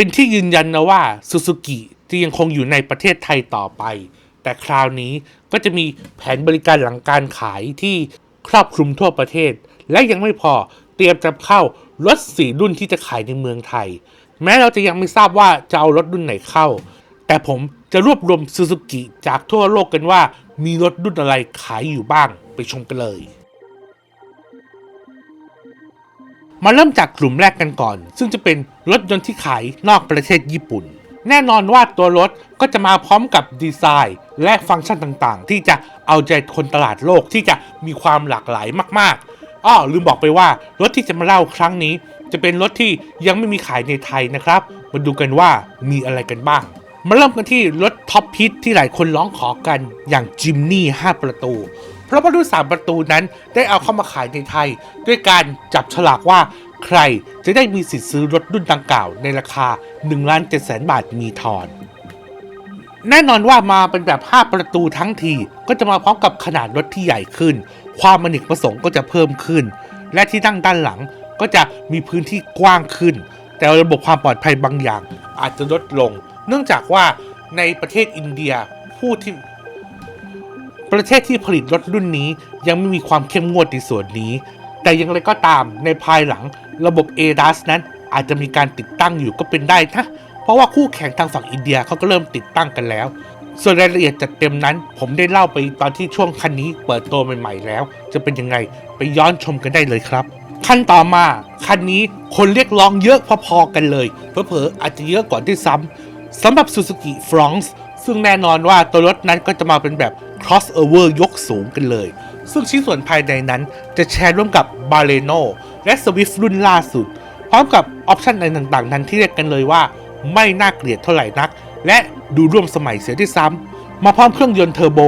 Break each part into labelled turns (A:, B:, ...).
A: เป็นที่ยืนยันนะว่าซูซูกิจะยังคงอยู่ในประเทศไทยต่อไป แต่คราวนี้ก็จะมีแผนบริการหลังการขายที่ครอบคลุมทั่วประเทศ และยังไม่พอเตรียมจะเข้ารถสี่รุ่นที่จะขายในเมืองไทย แม้เราจะยังไม่ทราบว่าจะเอารถรุ่นไหนเข้า แต่ผมจะรวบรวมซูซูกิจากทั่วโลกกันว่า มีรถรุ่นอะไรขายอยู่บ้างไปชมกันเลย มาเริ่มจากกลุ่มแรกกันก่อน ซึ่งจะเป็นรถยนต์ที่ขายนอกประเทศญี่ปุ่น แน่นอนว่าตัวรถก็จะมาพร้อมกับดีไซน์ และฟังก์ชันต่างๆ ที่จะเอาใจคนตลาดโลกที่จะมีความหลากหลายมากๆอ้อลืมบอกไปว่ารถที่จะมาเล่าครั้งนี้ จะเป็นรถที่ยังไม่มีขายในไทยนะครับ มาดูกันว่ามีอะไรกันบ้าง มาเริ่มกันที่รถท็อปพิทที่หลายคนร้องขอกันอย่างจิมนี่5ประตู เพราะว่ารุ่น3ประตูนั้นได้เอาเข้ามาขายในไทย ด้วยการจับฉลากว่าใครจะได้มีสิทธิ์ซื้อรถรุ่นดังกล่าวในราคา1ล้าน7แสนบาทมีทอน แน่นอนว่ามาเป็นแบบ 5 ประตูทั้งทีก็จะมาพร้อมกับขนาดรถที่ใหญ่ขึ้น ความมนิกประสงค์ก็จะเพิ่มขึ้น และที่นั่งด้านหลังก็จะมีพื้นที่กว้างขึ้น แต่ระบบความปลอดภัยบางอย่างอาจจะลดลง เนื่องจากว่าในประเทศอินเดียผู้ที่ ประเทศที่ผลิตรถรุ่นนี้ยังไม่มีความเข้มงวดในส่วนนี้ แต่อย่างไรก็ตามในภายหลังระบบ ADAS นั้นอาจจะมีการติดตั้งอยู่ก็เป็นได้นะเพราะว่าคู่แข่งทางฝั่งอินเดียเขาก็เริ่มติดตั้งกันแล้ว ส่วนรายละเอียดจัดเต็มนั้น ผมได้เล่าไปตอนที่ช่วงคันนี้เปิดตัวใหม่ ๆ แล้ว จะเป็นยังไงไปย้อนชมกันได้เลยครับคันต่อมาคันนี้คนเรียกร้องเยอะพอๆกันเลยเผลอๆอาจจะเยอะกว่าด้วยซ้ำสำหรับ Suzuki f r o n x ซึ่งแน่นอนว่าตัวรถนั้นก็จะมาเป็นแบบ crossover ยกสูงกันเลย ซึ่งชิ้นส่วนภายในนั้นจะแชร์ร่วมกับ Baleno และ Swift รุ่นล่าสุด พร้อมกับออปชันอะไรต่างๆ นั้นที่เรียกกันเลยว่า ไม่น่าเกลียดเท่าไหร่นัก และดูร่วมสมัยเสียด้วยซ้ำ มาพร้อมเครื่องยนต์เทอร์โบ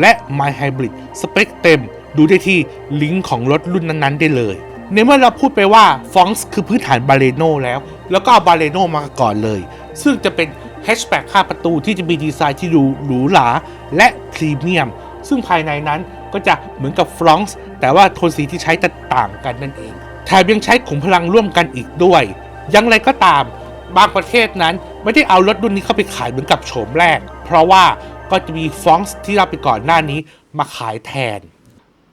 A: และ My Hybrid สเปคเต็ม ดูได้ที่ลิงก์ของรถรุ่นนั้นๆ ได้เลยในเมื่อเราพูดไปว่าฟองส์คือพื้นฐานบาเลโนแล้ว แล้วก็เอาบาเลโนมาก่อนเลย ซึ่งจะเป็น แฮชแบ็ก5ประตูที่จะมีดีไซน์ที่ดูหรูหราและพรีเมียม ซึ่งภายในนั้นก็จะเหมือนกับฟรองส์แต่ว่าโทนสีที่ใช้จะต่างกันนั่นเองแถมยังใช้ขุมพลังร่วมกันอีกด้วย อย่างไรก็ตามบางประเทศนั้นไม่ได้เอารถรุ่นนี้เข้าไปขายเหมือนกับโฉมแรก เพราะว่าก็จะมีฟองส์ที่เราไปก่อนหน้านี้มาขายแทน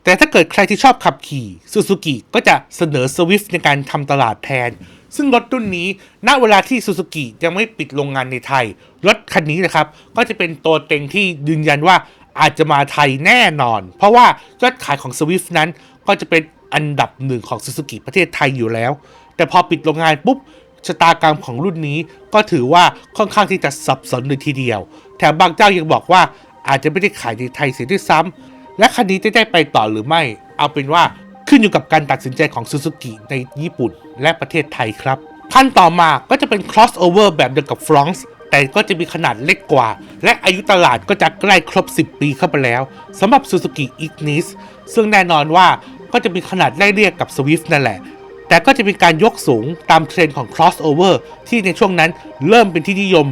A: แต่ถ้าเกิดใครที่ชอบขับขี่ซูซูกิก็จะเสนอ Swift ในการทำตลาดแทน ซึ่งรถรุ่นนี้ณเวลาที่ซูซูกิยังไม่ปิดโรงงานในไทย รถคันนี้นะครับ ก็จะเป็นตัวเต็งที่ยืนยันว่าอาจจะมาไทยแน่นอน เพราะว่ายอดขายของ Swift นั้น ก็จะเป็นอันดับหนึ่งของซูซูกิประเทศไทยอยู่แล้ว แต่พอปิดโรงงานปุ๊บชะตากรรมของรุ่นนี้ก็ถือว่าค่อนข้างที่จะสับสนเลยทีเดียว แถมบางเจ้ายังบอกว่าอาจจะไม่ได้ขายในไทยเสียด้วยซ้ำและคันนี้จะได้ไปต่อหรือไม่ เอาเป็นว่า ขึ้นอยู่กับการตัดสินใจของซูซูกิในญี่ปุ่นและประเทศไทยครับคันต่อมาก็จะเป็น crossover แบบเดียวกับ f r o n x แต่ก็จะมีขนาดเล็กกว่า และอายุตลาดก็จะใกล้ครบ 10 ปีเข้าไปแล้วสำหรับ Suzuki Ignis ซึ่งแน่นอนว่าก็จะมีขนาดไล่เรียกกับ Swift นั่นแหละ แต่ก็จะมีการยกสูงตามเทรนด์ของ crossover ที่ในช่วงนั้นเริ่มเป็นที่นิยม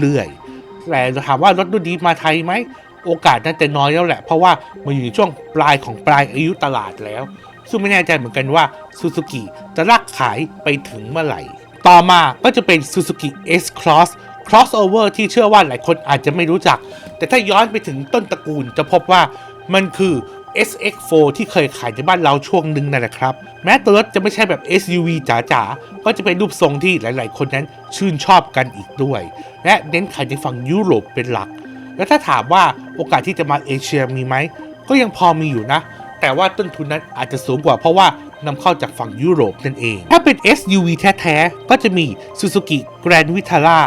A: เรื่อยๆ แต่ถามว่ารถรุ่นนี้มาไทยไหม โอกาสน่าจะน้อยแล้วแหละ เพราะว่ามันอยู่ในช่วงปลายของปลายอายุตลาดแล้ว ซึ่งไม่แน่ใจเหมือนกันว่า Suzuki จะลากขายไปถึงเมื่อไหร่ ต่อมาก็จะเป็น Suzuki S Cross crossover ที่เชื่อว่าหลายคนอาจจะไม่รู้จัก แต่ถ้าย้อนไปถึงต้นตระกูลจะพบว่ามันคือ SX4 ที่เคยขายในบ้านเราช่วงหนึ่งนั่นแหละครับ แม้ตัวรถจะไม่ใช่แบบ SUV จ๋าๆ ก็จะเป็นรูปทรงที่หลายๆ คนนั้นชื่นชอบกันอีกด้วย และเน้นขายในฝั่งยุโรปเป็นหลัก แล้วถ้าถามว่าโอกาสที่จะมาเอเชียมีไหม ก็ยังพอมีอยู่นะ แต่ว่าต้นทุนนั้นอาจจะสูงกว่าเพราะว่านำเข้าจากฝั่งยุโรปนั่นเอง ถ้าเป็น SUV แท้ๆ ก็จะมี Suzuki Grand Vitara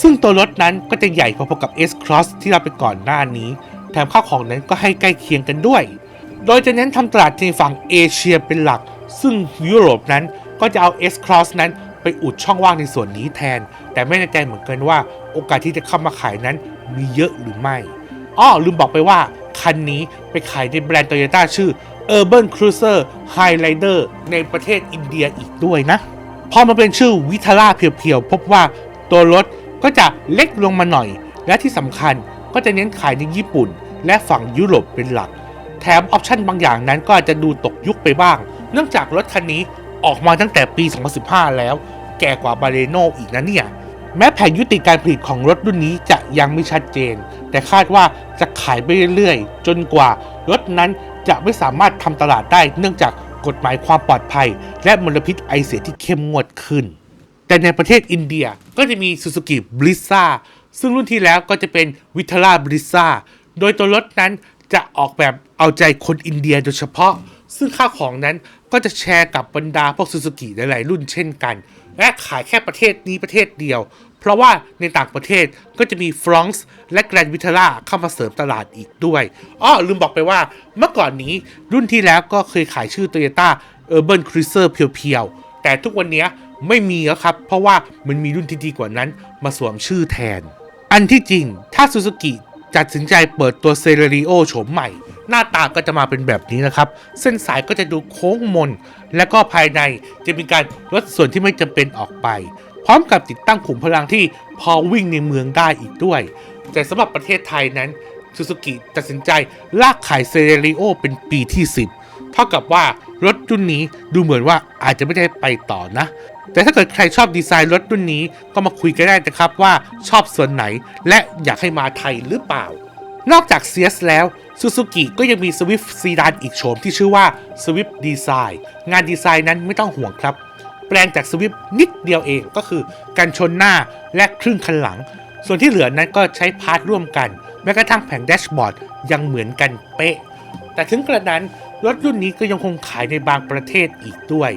A: ซึ่งตัวรถนั้นก็จะใหญ่พอๆกับ S Cross ที่เราไปก่อนหน้านี้ แถมข้าวของนั้นก็ให้ใกล้เคียงกันด้วย โดยจะเน้นทำตลาดในฝั่งเอเชียเป็นหลัก ซึ่งยุโรปนั้นก็จะเอา S Cross นั้นไปอุดช่องว่างในส่วนนี้แทน แต่ไม่แน่ใจเหมือนกันว่าโอกาสที่จะเข้ามาขายนั้นมีเยอะหรือไม่อ้อลืมบอกไปว่าคันนี้ไปขายในแบรนด์โตโยต้าชื่อ Urban Cruiser Highlander ในประเทศอินเดียอีกด้วยนะ พอมาเป็นชื่อวิทาร่าเพียวๆ พบว่าตัวรถก็จะเล็กลงมาหน่อย และที่สำคัญก็จะเน้นขายในญี่ปุ่น และฝั่งยุโรปเป็นหลัก แถมออปชันบางอย่างนั้นก็อาจจะดูตกยุคไปบ้าง เนื่องจากรถคันนี้ออกมาตั้งแต่ปี 2015 แล้ว แก่กว่าบาเลโนอีกนะเนี่ย แม้แผนยุติการผลิตของรถรุ่นนี้จะยังไม่ชัดเจน แต่คาดว่าจะขายไปเรื่อยๆ จนกว่ารถนั้นจะไม่สามารถทำตลาดได้เนื่องจากกฎหมายความปลอดภัย และมลพิษไอเสียที่เข้มงวดขึ้น แต่ในประเทศอินเดียก็จะมี Suzuki b r i z a ซึ่งรุ่นที่แล้วก็จะเป็น v i t a r a b r i z a โดยตัวรถนั้นจะออกแบบเอาใจคนอินเดียโดยเฉพาะ ซึ่งค่าของนั้นก็จะแชร์กับบรรดาพวก Suzuki หลายๆรุ่นเช่นกัน และขายแค่ประเทศนี้ประเทศเดียว เพราะว่าในต่างประเทศก็จะมีฟรองซ์และแกรนด์วิทาร่าเข้ามาเสริมตลาดอีกด้วยอ้อลืมบอกไปว่าเมื่อก่อนนี้รุ่นที่แล้วก็เคยขายชื่อ Toyota Urban Cruiser เพียวๆ แต่ทุกวันนี้ไม่มีแล้วครับ เพราะว่ามันมีรุ่นที่ดีกว่านั้นมาสวมชื่อแทน อันที่จริงถ้า Suzuki ตัดสินใจเปิดตัวเซเร r ิโอโฉมใหม่ หน้าตาก็จะมาเป็นแบบนี้นะครับ เส้นสายก็จะดูโค้งมน และก็ภายในจะมีการลดส่วนที่ไม่จำเป็นออกไป ร้อมกับติดตั้งขุมพลังที่พอวิ่งในเมืองได้อีกด้วย แต่สำหรับประเทศไทยนั้นซูซูกิตัดสินใจลากขายเซเร r ิโอเป็นปีที่ 10 เท่ากับว่ารถรุ่นนี้ดูเหมือนว่าอาจจะไม่ได้ไปต่อนะ แต่ถ้าเกิดใครชอบดีไซน์รถรุ่นนี้ก็มาคุยกันได้นะครับว่าชอบส่วนไหนและอยากให้มาไทยหรือเปล่า นอกจาก CS แล้ว Suzuki ก็ยังมี Swift ซีดานอีกโฉมที่ชื่อว่า Swift Design งานดีไซน์นั้นไม่ต้องห่วงครับ แปลงจาก Swift นิดเดียวเองก็คือการชนหน้าและครึ่งคันหลัง ส่วนที่เหลือนั้นก็ใช้พาร์ทร่วมกัน แม้กระทั่งแผงแดชบอร์ดยังเหมือนกันเป๊ะ แต่ถึงกระนั้นรถรุ่นนี้ก็ยังคงขายในบางประเทศอีกด้วย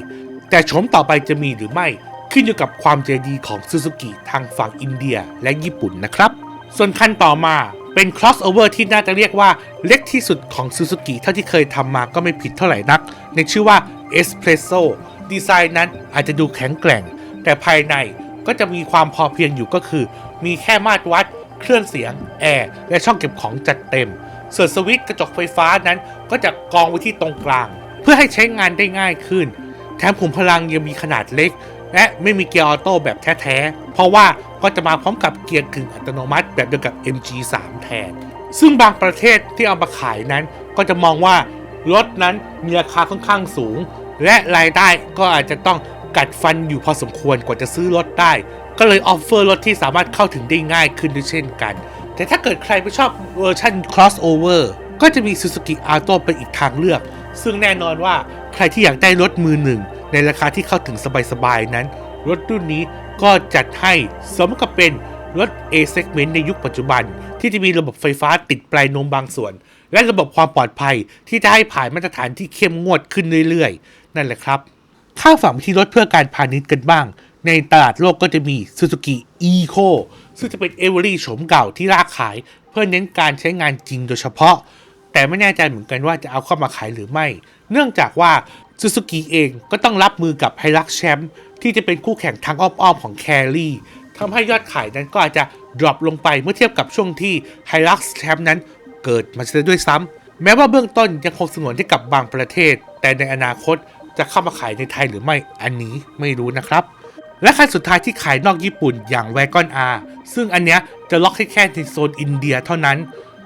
A: แต่โฉมต่อไปจะมีหรือไม่ขึ้นอยู่กับความใจดีของ Suzuki ทางฝั่งอินเดียและญี่ปุ่นนะครับ ส่วนคันต่อมาเป็น crossover ที่น่าจะเรียกว่าเล็กที่สุดของ Suzuki เท่าที่เคยทำมาก็ไม่ผิดเท่าไหร่นัก ในชื่อว่า Espresso ดีไซน์นั้นอาจจะดูแข็งแกร่ง แต่ภายในก็จะมีความพอเพียงอยู่ก็คือ มีแค่มาตรวัด เครื่องเสียง แอร์ และช่องเก็บของจัดเต็ม ส่วนสวิตช์กระจกไฟฟ้านั้นก็จะกองไว้ที่ตรงกลาง เพื่อให้ใช้งานได้ง่ายขึ้น แถมขุมพลังยังมีขนาดเล็ก และไม่มีเกียร์ออโต้แบบแท้ๆ เพราะว่าก็จะมาพร้อมกับเกียร์กึ่งอัตโนมัติแบบเดียวกับ MG3 แทน ซึ่งบางประเทศที่เอามาขายนั้นก็จะมองว่ารถนั้นมีราคาค่อนข้างสูง และรายได้ก็อาจจะต้องกัดฟันอยู่พอสมควรกว่าจะซื้อรถได้ ก็เลยออฟเฟอร์รถที่สามารถเข้าถึงได้ง่ายขึ้นด้วยเช่นกัน แต่ถ้าเกิดใครไม่ชอบเวอร์ชัน crossover ก็จะมี Suzuki Alto เป็นอีกทางเลือก ซึ่งแน่นอนว่าใครที่อยากได้รถมือหนึ่ง ในราคาที่เข้าถึงสบายๆนั้น รถรุ่นนี้ก็จัดให้สมกับเป็นรถ A segment ในยุคปัจจุบัน ที่จะมีระบบไฟฟ้าติดปลายนมบางส่วน และระบบความปลอดภัยที่จะให้ผ่านมาตรฐานที่เข้มงวดขึ้นเรื่อยๆ นั่นแหละครับ ข้ามฝั่งที่รถเพื่อการพาณิชย์กันบ้าง ในตลาดโลกก็จะมี Suzuki Eco ซึ่งจะเป็น e v e r y โฉมเก่าที่ลากขาย เพื่อเน้นการใช้งานจริงโดยเฉพาะ แต่ไม่แน่ใจเหมือนกันว่าจะเอาเข้ามาขายหรือไม่ เนื่องจากว่า Suzuki เองก็ต้องรับมือกับ Hilux Champ ที่จะเป็นคู่แข่งทางอ้อมๆของ Carry ทำให้ยอดขายนั้นก็อาจจะดรอปลงไปเมื่อเทียบกับช่วงที่ Hilux Champ นั้นเกิดมาเสียด้วยซ้ำแม้ว่าเบื้องต้นยังคงสงวนให้กับบางประเทศ แต่ในอนาคต จะเข้ามาขายในไทยหรือไม่อันนี้ไม่รู้นะครับ และคันสุดท้ายที่ขายนอกญี่ปุ่นอย่าง Wagon R ซึ่งอันเนี้ยจะล็อกแค่ในโซนอินเดียเท่านั้น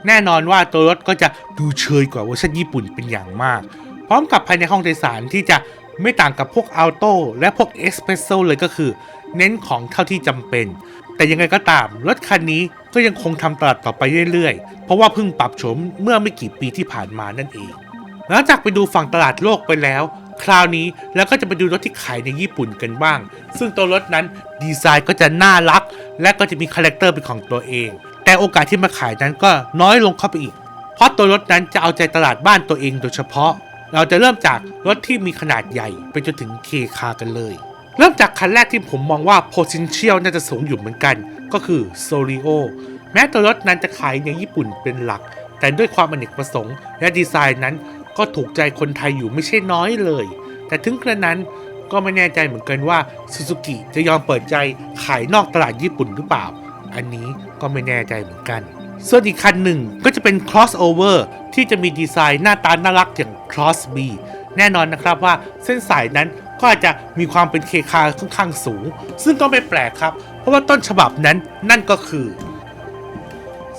A: แน่นอนว่าตัวรถก็จะดูเชยกว่าเวอร์ชันญี่ปุ่นเป็นอย่างมาก พร้อมกับภายในห้องโดยสารที่จะไม่ต่างกับพวกอัลโต้และพวกเอสเพรสโซเลยก็คือ เน้นของเท่าที่จำเป็น แต่ยังไงก็ตาม รถคันนี้ก็ยังคงทำตลาดต่อไปเรื่อยๆ เพราะว่าเพิ่งปรับโฉมเมื่อไม่กี่ปีที่ผ่านมานั่นเอง หลังจากไปดูฝั่งตลาดโลกไปแล้ว คราวนี้แล้วก็จะไปดูรถที่ขายในญี่ปุ่นกันบ้าง ซึ่งตัวรถนั้นดีไซน์ก็จะน่ารัก และก็จะมีคาแรคเตอร์เป็นของตัวเอง แต่โอกาสที่มาขายนั้นก็น้อยลงเข้าไปอีก เพราะตัวรถนั้นจะเอาใจตลาดบ้านตัวเองโดยเฉพาะ เราจะเริ่มจากรถที่มีขนาดใหญ่ไปจนถึงเคคากันเลย เริ่มจากคันแรกที่ผมมองว่า potential น่าจะสูงอยู่เหมือนกัน ก็คือ Solio แม้ตัวรถนั้นจะขายในญี่ปุ่นเป็นหลัก แต่ด้วยความอเนกประสงค์ และดีไซน์นั้น ก็ถูกใจคนไทยอยู่ไม่ใช่น้อยเลย แต่ถึงกระนั้นก็ไม่แน่ใจเหมือนกันว่า Suzuki จะยอมเปิดใจขายนอกตลาดญี่ปุ่นหรือเปล่า อันนี้ก็ไม่แน่ใจเหมือนกัน ส่วนอีกคันหนึ่งก็จะเป็น crossover ที่จะมีดีไซน์หน้าตาน่ารักอย่าง cross b แน่นอนนะครับว่าเส้นสายนั้นก็อาจจะมีความเป็นเคคาค่อนข้างสูง ซึ่งก็ไม่แปลกครับ เพราะว่าต้นฉบับนั้นนั่นก็คือ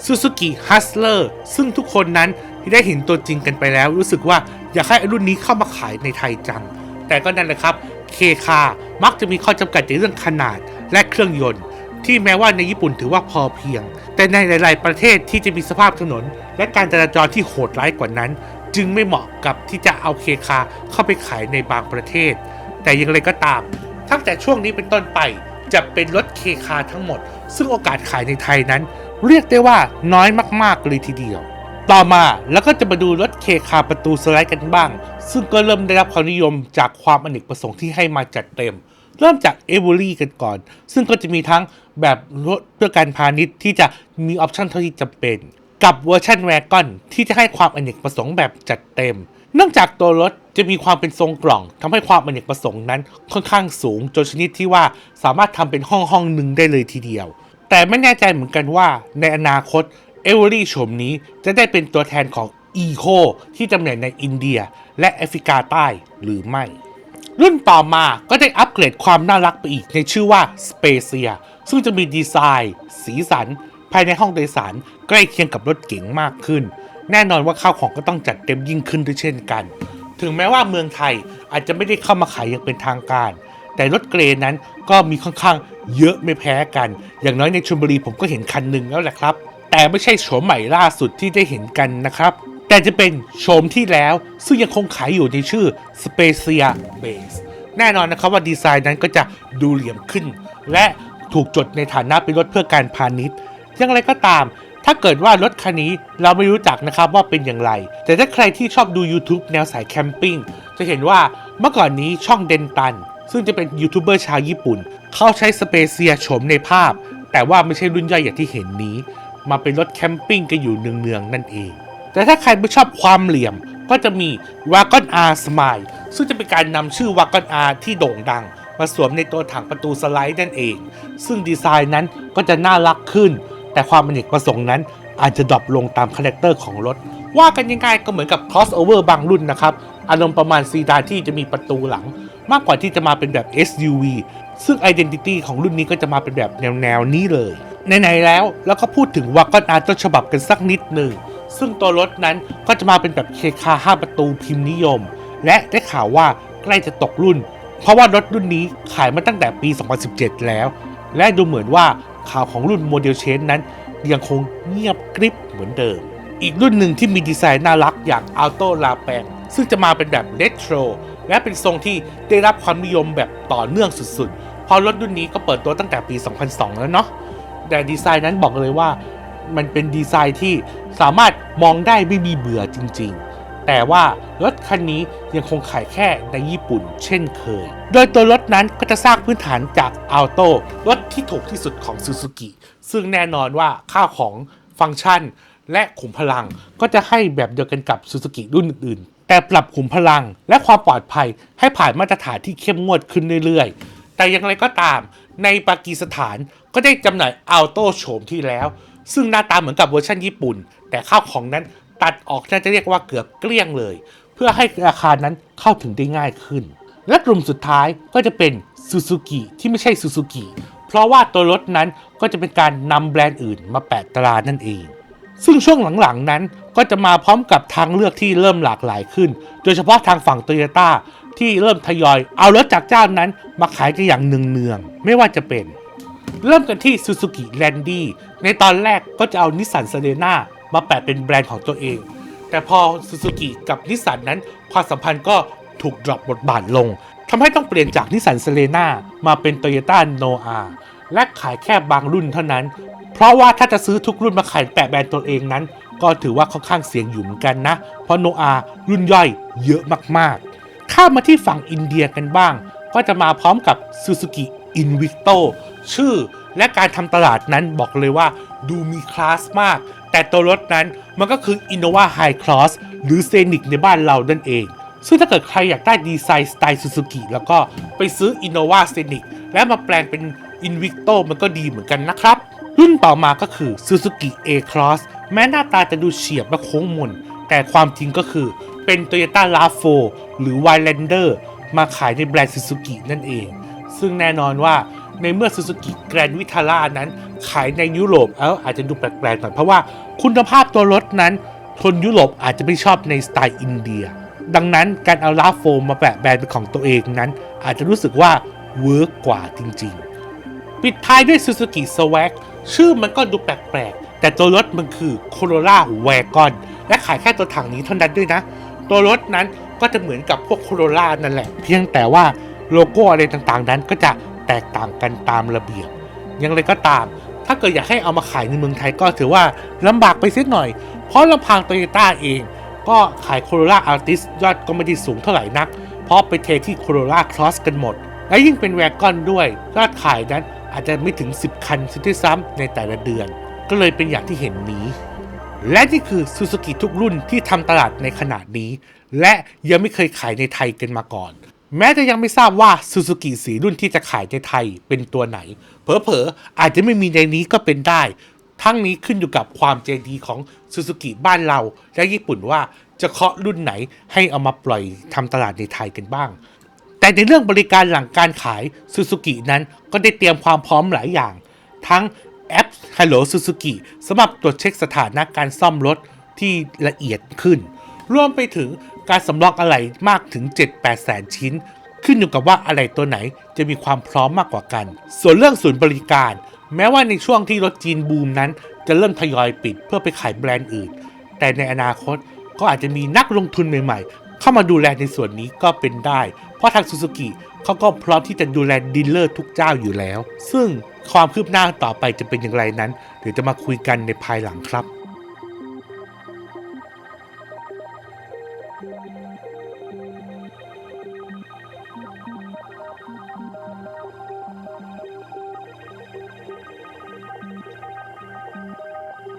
A: Suzuki Hustler ซึ่งทุกคนนั้น ที่ได้เห็นตัวจริงกันไปแล้ว รู้สึกว่าอยากให้รุ่นนี้เข้ามาขายในไทยจัง แต่ก็นั่นแหละครับเคคามักจะมีข้อจำกัดในเรื่องขนาดและเครื่องยนต์ ที่แม้ว่าในญี่ปุ่นถือว่าพอเพียง แต่ในหลาย ๆ ประเทศที่จะมีสภาพถนน และการจราจรที่โหดร้ายกว่านั้น จึงไม่เหมาะกับที่จะเอาเคคาเข้าไปขายในบางประเทศ แต่อย่างไรก็ตามตั้งแต่ช่วงนี้เป็นต้นไปจะเป็นรถเคคาทั้งหมด ซึ่งโอกาสขายในไทยนั้น เรียกได้ว่าน้อยมากๆเลยทีเดียว ต่อมาแล้วก็จะมาดูรถเคคาประตูสไลด์กันบ้าง ซึ่งก็เริ่มได้รับความนิยมจากความอเนกประสงค์ที่ให้มาจัดเต็ม เริ่มจากเอเวอรี่กันก่อน ซึ่งก็จะมีทั้งแบบรถเพื่อการพาณิชย์ที่จะมีออปชั่นเท่าที่จำเป็น กับเวอร์ชันแวกอนที่จะให้ความอเนกประสงค์แบบจัดเต็มเนื่องจากตัวรถจะมีความเป็นทรงกล่องทำให้ความอเนกประสงค์นั้นค่อนข้างสูงจนชนิดที่ว่าสามารถทำเป็นห้องห้องหนึ่งได้เลยทีเดียว แต่ไม่แน่ใจเหมือนกันว่าในอนาคต เอเวอรี่โฉมนี้จะได้เป็นตัวแทนของ e c o ที่จำหน่ายในอินเดียและแอฟริกาใต้หรือไม่ รุ่นต่อมาก็ได้อัปเกรดความน่ารักไปอีกในชื่อว่า Spacia ซึ่งจะมีดีไซน์ สีสัน ภายในห้องโดยสารใกล้เคียงกับรถเก๋งมากขึ้น แน่นอนว่าข้าวของก็ต้องจัดเต็มยิ่งขึ้นด้วยเช่นกัน ถึงแม้ว่าเมืองไทยอาจจะไม่ได้เข้ามาขายอย่างเป็นทางการ แต่รถเกรย์นั้นก็มีค่อนข้างเยอะไม่แพ้กัน อย่างน้อยในชลบุรีผมก็เห็นคันหนึ่งแล้วแหละครับ แต่ไม่ใช่โฉมใหม่ล่าสุดที่ได้เห็นกันนะครับ แต่จะเป็นโฉมที่แล้วซึ่งยังคงขายอยู่ในชื่อ Spacia Base แน่นอนนะครับว่าดีไซน์นั้นก็จะดูเหลี่ยมขึ้น และถูกจดในฐานะเป็นรถเพื่อการพาณิชย์อย่างไรก็ตาม ถ้าเกิดว่ารถคันนี้เราไม่รู้จักนะครับว่าเป็นอย่างไร แต่ถ้าใครที่ชอบดู YouTube แนวสายแคมปิ้งจะเห็นว่าเมื่อก่อนนี้ช่องเดนตัน ซึ่งจะเป็นยูทูบเบอร์ชาวญี่ปุ่น เขาใช้สเปเซียโฉมในภาพ แต่ว่าไม่ใช่รุ่นย่อยอย่างที่เห็นนี้ มาเป็นรถแคมปิ้งกันอยู่เนืองๆนั่นเอง แต่ถ้าใครไม่ชอบความเหลี่ยมก็จะมี w a g o n R Smile ซึ่งจะเป็นการนำชื่อ w a g o n R ที่โด่งดัง มาสวมในตัวถังประตูสไลด์นั่นเอง ซึ่งดีไซน์นั้นก็จะน่ารักขึ้น แต่ความอเนกประสงค์นั้นอาจจะดรอปลงตามคาแรคเตอร์ของรถ ว่ากันยังไงก็เหมือนกับ crossover บางรุ่นนะครับ อารมณ์ประมาณซีดานที่จะมีประตูหลัง มากกว่าที่จะมาเป็นแบบ SUV ซึ่ง Identity ของรุ่นนี้ก็จะมาเป็นแบบแนวๆนี้เลย ไหนๆแล้ว แล้วก็พูดถึงวากอนอาร์ต้นฉบับกันสักนิดหนึ่ง ซึ่งตัวรถนั้นก็จะมาเป็นแบบเคคา5ประตูพิมพ์นิยม และได้ข่าวว่าใกล้จะตกรุ่น เพราะว่ารถรุ่นนี้ขายมาตั้งแต่ปี 2017 แล้ว และดูเหมือนว่าข่าวของรุ่นโมเดลเชนนั้น ยังคงเงียบกริบเหมือนเดิม อีกรุ่นหนึ่งที่มีดีไซน์น่ารักอย่าง Alto La p a n ซึ่งจะมาเป็นแบบเ e โทรและเป็นทรงที่ได้รับความนิยมแบบต่อเนื่องสุดๆพราะรถรุ่นนี้ก็เปิดตัวตั้งแต่ปี 2002 แล้วเนาะ แต่ดีไซน์นั้นบอกเลยว่า มันเป็นดีไซน์ที่สามารถมองได้ไม่มีเบื่อจริง ๆ แต่ว่ารถคันนี้ยังคงขายแค่ในญี่ปุ่น เช่นเคย โดยตัวรถนั้นก็จะสร้างพื้นฐานจาก Alto รถที่ถูกที่สุดของ Suzuki ซึ่งแน่นอนว่าค่าของฟังก์ชัน และขุมพลังก็จะให้แบบเดียวกันกับ Suzuki รุ่นอื่นๆ แต่ปรับขุมพลังและความปลอดภัยให้ผ่านมาตรฐานที่เข้มงวดขึ้นเรื่อยๆ แต่อย่างไรก็ตาม ในปากีสถานก็ได้จำหน่ายอัลโตโฉมที่แล้ว ซึ่งหน้าตาเหมือนกับเวอร์ชันญี่ปุ่น แต่ข้าวของนั้นตัดออกน่าจะเรียกว่าเกือบเกลี้ยงเลย เพื่อให้ราคานั้นเข้าถึงได้ง่ายขึ้น และกลุ่มสุดท้ายก็จะเป็นซูซูกิที่ไม่ใช่ซูซูกิเพราะว่าตัวรถนั้นก็จะเป็นการนำแบรนด์อื่นมาแปะตรานั่นเอง ซึ่งช่วงหลังๆนั้น ก็จะมาพร้อมกับทางเลือกที่เริ่มหลากหลายขึ้น โดยเฉพาะทางฝั่งโตโยต้าที่เริ่มทยอย เอารถจากเจ้านั้นมาขายกันอย่างเนืองๆ ไม่ว่าจะเป็น เริ่มกันที่ Suzuki Landy ในตอนแรกก็จะเอานิสสัน s เ r นามาแปะเป็นแบรนด์ของตัวเอง แต่พอ Suzuki กับนิสสันนั้นความสัมพันธ์ก็ถูกดรอปบทบาทลงทำให้ต้องเปลี่ยนจากนิสสัน s เ r นามาเป็น Toyota Noah และขายแค่บางรุ่นเท่านั้น เพราะว่าถ้าจะซื้อทุกรุ่นมาขายแปะแบรนด์ตัวเองนั้น ก็ถือว่าค่อนข้างเสียงอยู่เหมือนกันนะ เพราะโนอารุ่นย่อยเยอะมากๆ ข้ามมาที่ฝั่งอินเดียกันบ้าง ก็จะมาพร้อมกับ Suzuki Invicto ชื่อและการทำตลาดนั้นบอกเลยว่าดูมีคลาสมาก แต่ตัวรถนั้นมันก็คือ Innova High Cross หรือ Scenic ในบ้านเรานั่นเอง ซึ่งถ้าเกิดใครอยากได้ดีไซน์สไตล์ Suzuki แล้วก็ไปซื้อ Innova Scenic และมาแปลงเป็น Invicto มันก็ดีเหมือนกันนะครับ รุ่นต่อมาก็คือ Suzuki A-Cross แม้หน้าตาจะดูเฉียบและโค้งมน แต่ความจริงก็คือเป็น Toyota RAV4 หรือ w i l a n d e r มาขายในแบรนด์ Suzuki นั่นเอง ซึ่งแน่นอนว่าในเมื่อ Suzuki Grand Vitara นั้น ขายในยุโรปแล้วอาจจะดูแปลกๆหน่อยเพราะว่าคุณภาพตัวรถนั้นคนยุโรปอาจจะไม่ชอบในสไตล์อินเดีย ดังนั้นการเอา RAV4 มาแปะแบรนด์เป็นของตัวเองนั้น อาจจะรู้สึกว่าเวิร์กกว่าจริงๆ ปิดท้ายด้วย Suzuki Swag ชื่อมันก็ดูแปลกๆ แต่ตัวรถมันคือ Corolla Wagon และขายแค่ตัวถังนี้เท่านั้นด้วยนะ ตัวรถนั้นก็จะเหมือนกับพวก Corolla นั่นแหละ เพียงแต่ว่าโลโก้อะไรต่างๆ นั้นก็จะแตกต่างกันตามระเบียบอย่างไรก็ตาม ถ้าเกิดอยากให้เอามาขายในเมืองไทยก็ถือว่าลำบากไปเสียหน่อย เพราะลำพังโตโยต้าเอง ก็ขาย Corolla Altis ยอดก็ไม่ได้สูงเท่าไหร่นัก เพราะไปเทที่ Corolla Cross กันหมด และยิ่งเป็นแวกอนด้วยยอดขายนั้นอาจจะไม่ถึง 10 คันซิด้วยซ้ำในแต่ละเดือน ก็เลยเป็นอย่างที่เห็นนี้ และนี่คือ Suzuki ทุกรุ่นที่ทำตลาดในขนาดนี้ และยังไม่เคยขายในไทยกันมาก่อน แม้จะยังไม่ทราบว่า Suzuki สีรุ่นที่จะขายในไทยเป็นตัวไหน เผลอๆอาจจะไม่มีในนี้ก็เป็นได้ ทั้งนี้ขึ้นอยู่กับความใจดีของ Suzuki บ้านเรา และญี่ปุ่นว่าจะเคาะรุ่นไหนให้เอามาปล่อยทำตลาดในไทยกันบ้าง แต่ในเรื่องบริการหลังการขาย Suzuki นั้นก็ได้เตรียมความพร้อมหลายอย่าง ทั้งแอป Hello Suzuki สำหรับตรวจเช็คสถานะการซ่อมรถที่ละเอียดขึ้น รวมไปถึงการสำรองอะไหล่มากถึง 7-8 แสนชิ้น ขึ้นอยู่กับว่าอะไหล่ตัวไหนจะมีความพร้อมมากกว่ากัน ส่วนเรื่องศูนย์บริการ แม้ว่าในช่วงที่รถจีนบูมนั้น จะเริ่มทยอยปิดเพื่อไปขายแบรนด์อื่น แต่ในอนาคตก็อาจจะมีนักลงทุนใหม่ๆ เข้ามาดูแลในส่วนนี้ก็เป็นได้ เพราะทางซูซูกิ เขาก็พร้อมที่จะดูแลดีลเลอร์ทุกเจ้าอยู่แล้ว ซึ่งความคืบหน้าต่อไปจะเป็นอย่างไรนั้น เดี๋ยวจะมาคุยกันในภายหลังครับ